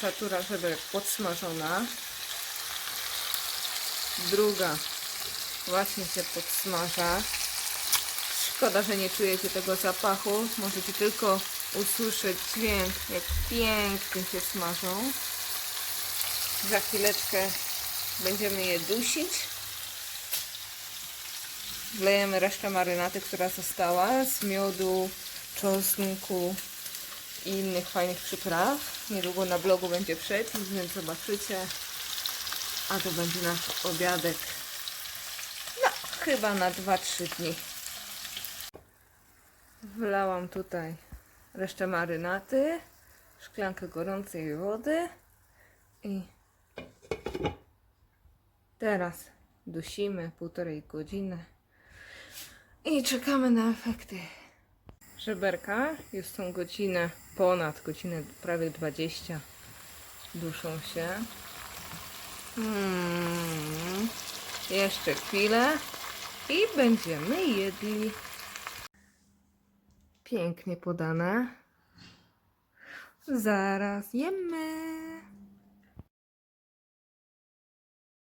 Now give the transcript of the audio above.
Szatura żeberek podsmażona. Druga właśnie się podsmaża. Szkoda, że nie czujecie tego zapachu. Możecie tylko usłyszeć dźwięk, jak pięknie się smażą. Za chwileczkę będziemy je dusić. Wlejemy resztę marynaty, która została z miodu, czosnku i innych fajnych przypraw. Niedługo na blogu będzie przepis, więc zobaczycie. A to będzie nasz obiadek. No, chyba na 2-3 dni. Wlałam tutaj resztę marynaty, szklankę gorącej wody i teraz dusimy półtorej godziny i czekamy na efekty. Żeberka już tą godzinę, ponad godzinę, prawie 20 duszą się. Mm, jeszcze chwilę i będziemy jedli. Pięknie podane. Zaraz jemy.